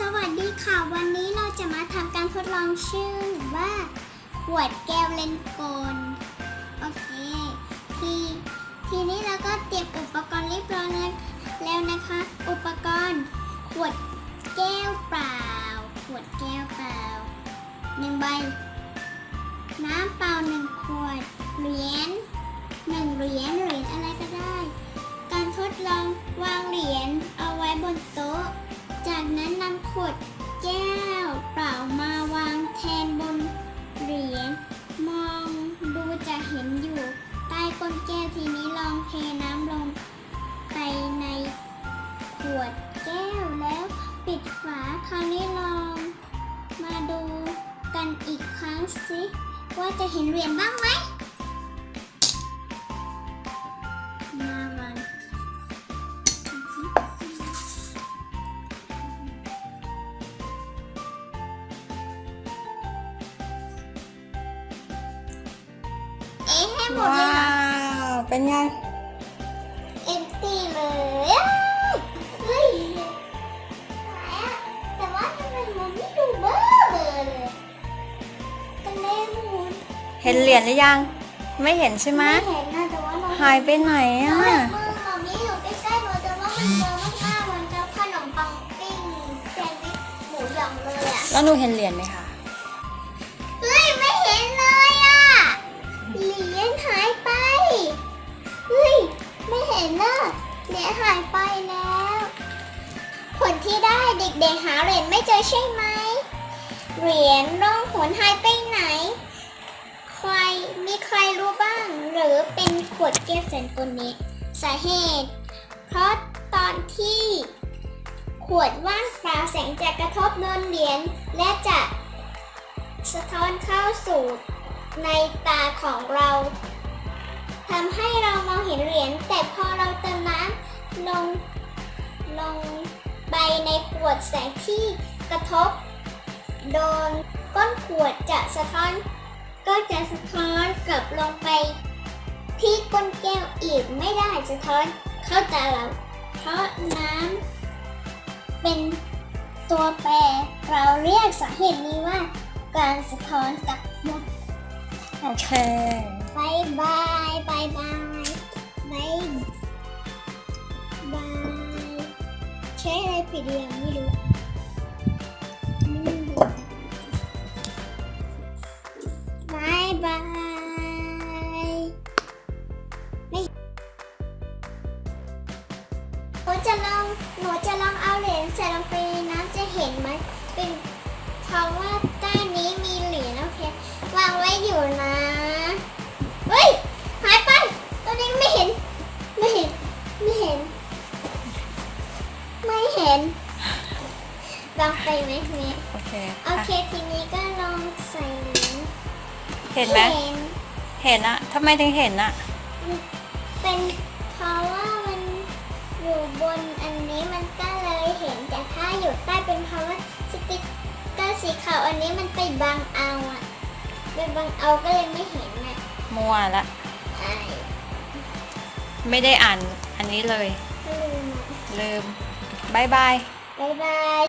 สวัสดีค่ะ วันนี้เราจะมาทำการทดลองชื่อว่าขวดแก้วเลนโกนโอเค ทีทีนี้เราก็เตรียมอุปกรณ์เรียบร้อยแล้วแล้วนะคะ อุปกรณ์ ขวดแก้วเปล่า ขวดแก้วเปล่าหนึ่งใบ จะเห็นอยู่ ใต้ก้นแก้วทีนี้ลองเทน้ำลงไปในขวดแก้วแล้วปิดฝาคราวนี้ลองมาดูกันอีกครั้งสิว่าจะเห็นเหรียญบ้างไหมม ห้หมดเลยว้าเหรอวเป็นไง เอ็มตีเลยอ้าวเฮ้ยไหนอะแต่ว่าทำไมมันไม่ดูเบอร์เลยกันเล่นหมุนเห็นเหรียญหรือยัง ไม่เห็นใช่ไหมไม่เห็นนะแต่ว่าเราหายไปไหนเห็นอะ มือมันมีอยู่ใกล้ๆหนูแต่ว่ามันเบอร์มากๆมันจะขนมปังปิ้งแซนด์วิชหมูหยองเลยอะแล้วหนูเห็นเหรียญไหมคะ เห็นนะเหรียญหายไปแล้ว ผลที่ได้เด็กๆหาเหรียญไม่เจอใช่ไหม เหรียญร่องหนหายไปไหน ใครมีใครรู้บ้าง หรือเป็นขวดแก้วแสนตัวนี้ สาเหตุ เพราะตอนที่ขวดว่างเปล่าแสงจะกระทบโดนเหรียญและจะสะท้อนเข้าสู่ในตาของเราทำให้เรา นเหรียญแต่พอเราเติมน้ำลงลงไปในขวดแสงที่กระทบ โดนก้นขวดจะสะท้อน ก็จะสะท้อนกลับลงไป ที่ก้นแก้วอีกไม่ได้สะท้อนเข้าตาเราเพราะน้ำเป็นตัวแปรเราเรียกสาเหตุนี้ว่า การสะท้อนกับหมดโอเคบายบายบายบาย บายใช้อะไรปิดยังไม่รู้ไม่รู้บายบายหนูจะลองหนูจะลองเอาเหรียญใส่ลงไปในน้ำจะเห็นไหมเป็นเพราะว่า ไปไหมเมย์โอเคโอเคทีนี้ก็ลองใส่เหรียญเห็นไหมเห็นเห็นอะทำไมถึงเห็นอะเป็นเพราะว่ามันอยู่บนอันนี้มันก็เลยเห็นแต่ถ้าอยู่ใต้เป็นเพราะว่าสติ๊กเกอร์สีขาวอันนี้มันไปบังเอาอะไปบังเอาก็เลยไม่เห็นอะมัวละใช่ไม่ได้อ่านอันนี้เลยก็ลืม ลืมบายบายบ๊ายบาย